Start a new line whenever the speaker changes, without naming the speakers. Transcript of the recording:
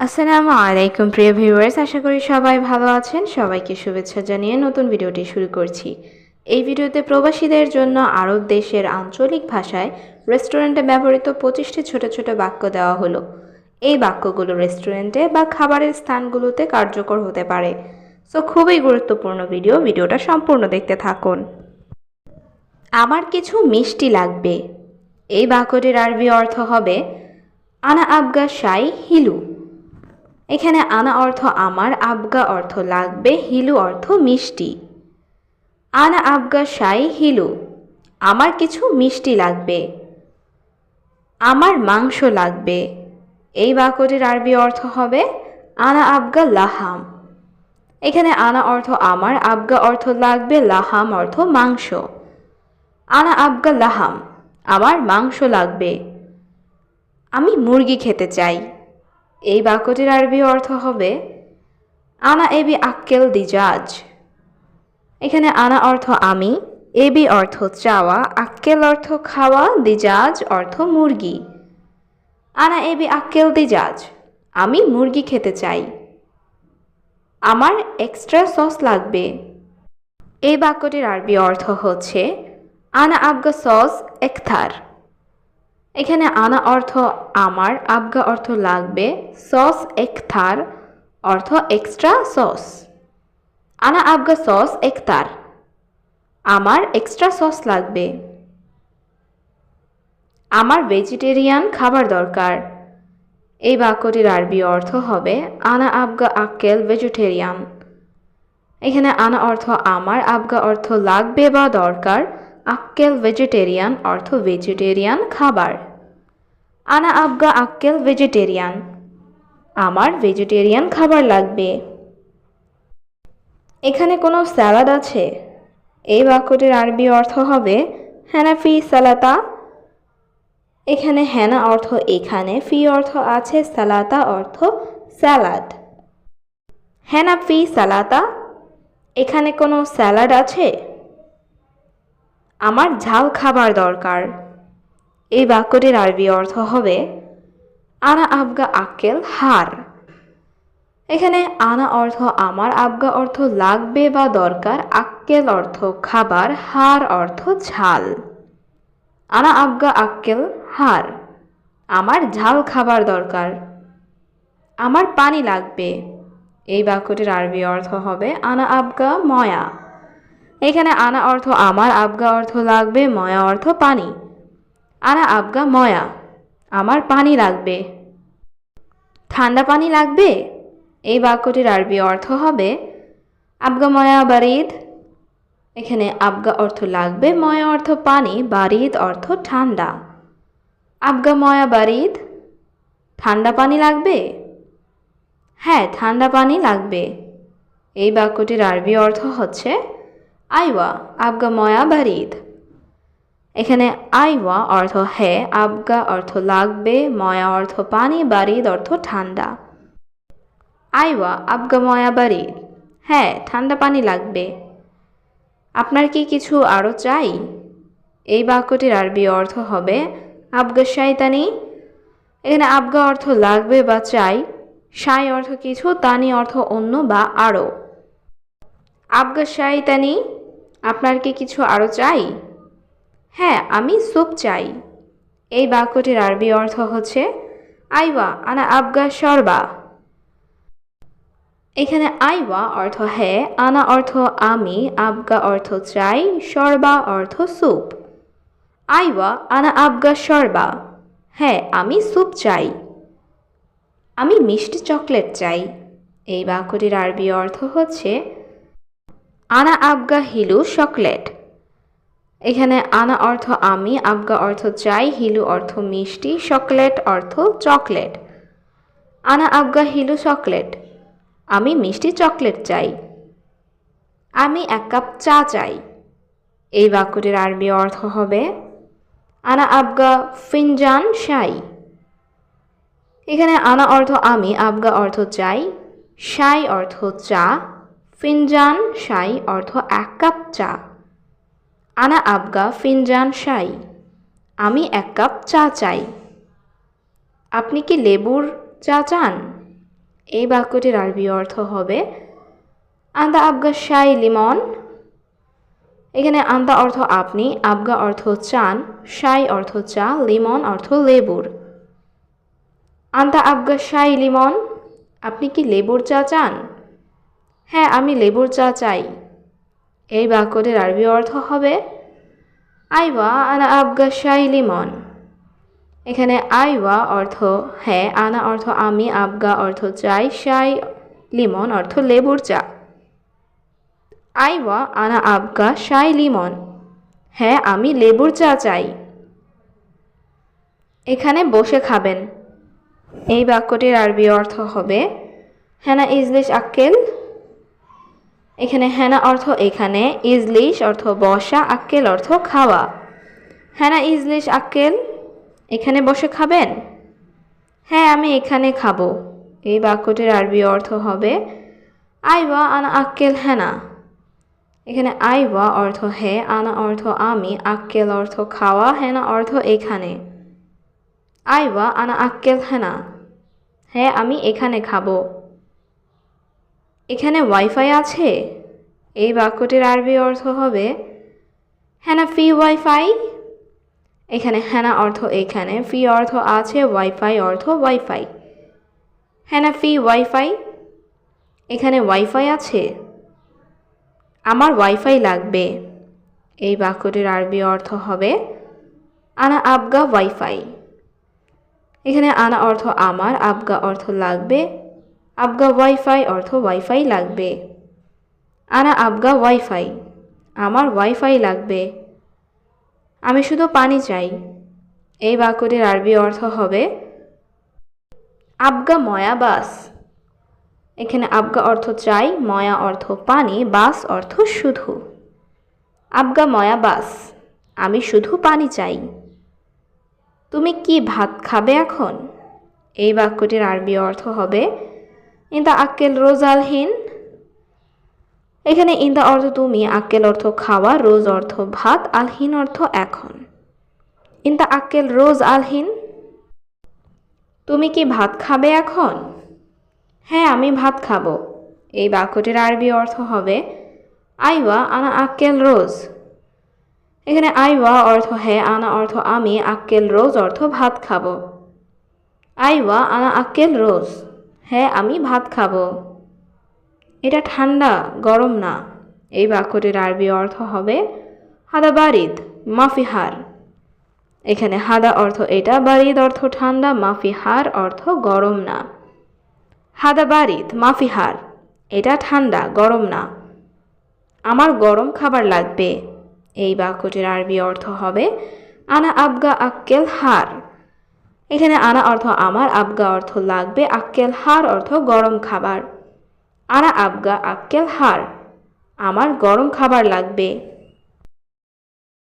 আসসালামু আলাইকুম, প্রিয় ভিউয়ার্স। আশা করি সবাই ভালো আছেন। সবাইকে শুভেচ্ছা জানিয়ে নতুন ভিডিওটি শুরু করছি। এই ভিডিওতে প্রবাসীদের জন্য আরব দেশের আঞ্চলিক ভাষায় রেস্টুরেন্টে ব্যবহৃত পঁচিশটি ছোট ছোট বাক্য দেওয়া হলো। এই বাক্যগুলো রেস্টুরেন্টে বা খাবারের স্থানগুলোতে কার্যকর হতে পারে। সো, খুবই গুরুত্বপূর্ণ ভিডিও। ভিডিওটা সম্পূর্ণ দেখতে থাকুন। আমার কিছু মিষ্টি লাগবে। এই বাক্যটির আরবি অর্থ হবে, আনা আবগা শাই হিলু। এখানে আনা অর্থ আমার, আবগা অর্থ লাগবে, হিলু অর্থ মিষ্টি। আনা, আবগা, শাই, হিলু, আমার কিছু মিষ্টি লাগবে, আমার মাংস লাগবে। এই বাক্যটির আরবি অর্থ হবে আনা, আবগা, লাহাম। এখানে আনা অর্থ আমার, আবগা অর্থ লাগবে, লাহাম অর্থ মাংস। আনা, আবগা, লাহাম, আমার মাংস লাগবে। আমি মুরগি খেতে চাই। এই বাক্যটির আরবি অর্থ হবে, আনা এবি আক্কেল দিজাজ। এখানে আনা অর্থ আমি এবি অর্থ চাওয়া আক্কেল অর্থ খাওয়া দিজাজ অর্থ মুরগি আনা এবি আক্কেল দিজাজ আমি মুরগি খেতে চাই। আমার এক্সট্রা সস লাগবে। এই বাক্যটির আরবি অর্থ হচ্ছে, আনা আবগা সস একথার। এখানে আনা অর্থ আমার, আবগা অর্থ লাগবে, সস একথার অর্থ এক্সট্রা সস আনা, আবগা সস একতার, আমার এক্সট্রা সস লাগবে। আমার ভেজিটেরিয়ান খাবার দরকার। এই বাক্যটির আরবি অর্থ হবে আনা, আবগা আক্কেল ভেজিটেরিয়ান এখানে আনা অর্থ আমার, আবগা অর্থ লাগবে বা দরকার আক্কেল ভেজিটেরিয়ান অর্থ ভেজিটেরিয়ান খাবার। আনা আবগা আক্কেল ভেজিটেরিয়ান। আমার ভেজিটেরিয়ান খাবার লাগবে। এখানে কোনো স্যালাড আছে? এই বাক্যটির আরবি অর্থ হবে হ্যানাফি সালাতা। এখানে হ্যানা অর্থ এখানে, ফি অর্থ আছে সালাতা অর্থ স্যালাড হ্যানাফি সালাতা। এখানে কোনো স্যালাড আছে? আমার ঝাল খাবার দরকার। এই বাক্যটির আরবি অর্থ হবে, আনা আবগা আক্কেল হার। এখানে আনা অর্থ আমার আবগা অর্থ লাগবে বা দরকার আক্কেল অর্থ খাবার হার অর্থ ঝাল। আনা আবগা আক্কেল হার আমার ঝাল খাবার দরকার আমার পানি লাগবে। এই বাক্যটির আরবি অর্থ হবে, আনা আবগা ময়া। এখানে আনা অর্থ আমার, আবগা অর্থ লাগবে, ময়া অর্থ পানি। আনা, আবগা, ময়া, আমার পানি লাগবে। ঠান্ডা পানি লাগবে? এই বাক্যটির আরবি অর্থ হবে, আবগা, ময়া, বারিদ। এখানে আবগা অর্থ লাগবে, ময়া অর্থ পানি, বারিদ অর্থ ঠান্ডা। আবগা, ময়া, বারিদ, ঠান্ডা পানি লাগবে? হ্যাঁ ঠান্ডা পানি লাগবে। এই বাক্যটির আরবি অর্থ হচ্ছে আইওয়া, আবগা ময়া বারিদ। এখানে আইওয়া অর্থ হ্যাঁ আবগা অর্থ লাগবে, ময়া অর্থ পানি, বারিদ অর্থ ঠান্ডা। আইওয়া, আবগা ময়া বারিদ। হ্যাঁ ঠান্ডা পানি লাগবে। আপনার কি কিছু আরও চাই? এই বাক্যটির আরবি অর্থ হবে, আবগা শাইতানি এখানে আবগা অর্থ লাগবে বা চাই, সাই অর্থ কিছু, তানি অর্থ অন্য বা আরও আবগা শাইতানি আপনার কি কিছু আরও চাই? হ্যাঁ আমি স্যুপ চাই। এই বাক্যটির আরবি অর্থ হচ্ছে, আইওয়া, আনা আবগা সরবা এখানে আইওয়া অর্থ হ্যাঁ আনা অর্থ আমি আবগা অর্থ চাই সরবা অর্থ স্যুপ আইওয়া আনা আবগা সরবা হ্যাঁ আমি স্যুপ চাই। আমি মিষ্টি চকলেট চাই। এই বাক্যটির আরবি অর্থ হচ্ছে আনা আবগা হিলু চকলেট। এখানে আনা অর্থ আমি, আবগা অর্থ চাই, হিলু অর্থ মিষ্টি, চকলেট অর্থ চকলেট। আনা আবগা হিলু চকলেট। আমি মিষ্টি চকলেট চাই। আমি এক কাপ চা চাই। এই বাক্যটির আরবি অর্থ হবে, আনা আবগা ফিনজান শাই। এখানে আনা অর্থ আমি, আবগা অর্থ চাই, শাই অর্থ চা। ফিনজান শাই অর্থ এক কাপ চা। আনা আবগা ফিনজান শাই, আমি এক কাপ চা চাই। আপনি কি লেবুর চা চান? এই বাক্যটির আরবি অর্থ হবে, আন্দা আবগা শাই লিমন। এখানে আন্দা অর্থ আপনি, আবগা অর্থ চান, শাই অর্থ চা, লিমন অর্থ লেবুর। আন্দা আবগা শাই লিমন, আপনি কি লেবুর চা চান? হ্যাঁ আমি লেবুর চা চাই। এই বাক্যটির আরবি অর্থ হবে, আইওয়া আনা আবগা শাই লিমন এখানে আইওয়া অর্থ হ্যাঁ আনা অর্থ, আমি আবগা অর্থ, চাই শাই লিমন অর্থ, লেবুর চা। আইওয়া আনা আবগা শাই লিমন হ্যাঁ আমি লেবুর চা চাই। এখানে বসে খাবেন। এই বাক্যটির আরবি অর্থ হবে হ্যানা ইজলিশ আক্কেল এখানে হ্যানা অর্থ এখানে, ইজলিশ অর্থ বসা, আক্কেল অর্থ খাওয়া। হ্যানা ইজলিশ, আক্কেল, এখানে বসে খাবেন? হ্যাঁ আমি এখানে খাব। এই বাক্যটির আরবি অর্থ হবে, আইওয়া আনা আক্কেল হ্যানা এখানে আইওয়া অর্থ হে, আনা অর্থ আমি, আক্কেল অর্থ খাওয়া, হেনা অর্থ এখানে। আইওয়া আনা আক্কেল হেনা। হ্যাঁ আমি এখানে খাব। এখানে ওয়াইফাই আছে? এই বাক্যটির আরবি অর্থ হবে, হ্যানা ফি ওয়াইফাই? এখানে হ্যানা অর্থ এখানে, ফি অর্থ আছে, ওয়াইফাই অর্থ ওয়াইফাই। হ্যানা ফি ওয়াইফাই? এখানে ওয়াইফাই আছে, আমার ওয়াইফাই লাগবে। এই বাক্যটির আরবি অর্থ হবে, আনা আবগা ওয়াইফাই। এখানে আনা অর্থ আমার আবগা অর্থ লাগবে। আবগা ওয়াইফাই অর্থ ওয়াইফাই লাগবে আনা আবগা ওয়াইফাই আমার ওয়াইফাই লাগবে আমি শুধু পানি চাই এই বাক্যটির আরবি অর্থ হবে আবগা ময়া বাস এখানে আবগা অর্থ চাই ময়া অর্থ পানি বাস অর্থ শুধু আবগা ময়া বাস আমি শুধু পানি চাই তুমি কি ভাত খাবে এখন এই বাক্যটির আরবি অর্থ হবে ইন্দা আক্কেল রোজ আলহীন এখানে ইন্দা অর্থ তুমি আক্কেল অর্থ খাওয়া, রোজ অর্থ ভাত আলহীন অর্থ এখন। ইন্দা আক্কেল রোজ আলহীন তুমি কি ভাত খাবে এখন? হ্যাঁ আমি ভাত খাব। এই বাক্যটির আরবি অর্থ হবে, আইওয়া আনা আক্কেল রোজ এখানে আইওয়া অর্থ হ্যাঁ আনা অর্থ আমি আক্কেল রোজ অর্থ ভাত খাব। আইওয়া আনা আক্কেল রোজ হ্যাঁ আমি ভাত খাব। এটা ঠান্ডা, গরম না। এই বাক্যটির আরবি অর্থ হবে, হাদা বারিদ মাফিহার এখানে হাদা অর্থ এটা, বারিদ অর্থ ঠান্ডা মাফিহার অর্থ গরম না। হাদা বারিদ মাফিহার এটা ঠান্ডা, গরম না। আমার গরম খাবার লাগবে। এই বাক্যটির আরবি অর্থ হবে, আনা আবগা আক্কেল হার। এখানে আনা অর্থ আমার, আবগা অর্থ লাগবে, আক্কেল হার অর্থ গরম খাবার। আনা, আবগা, আক্কেল হার, আমার গরম খাবার লাগবে।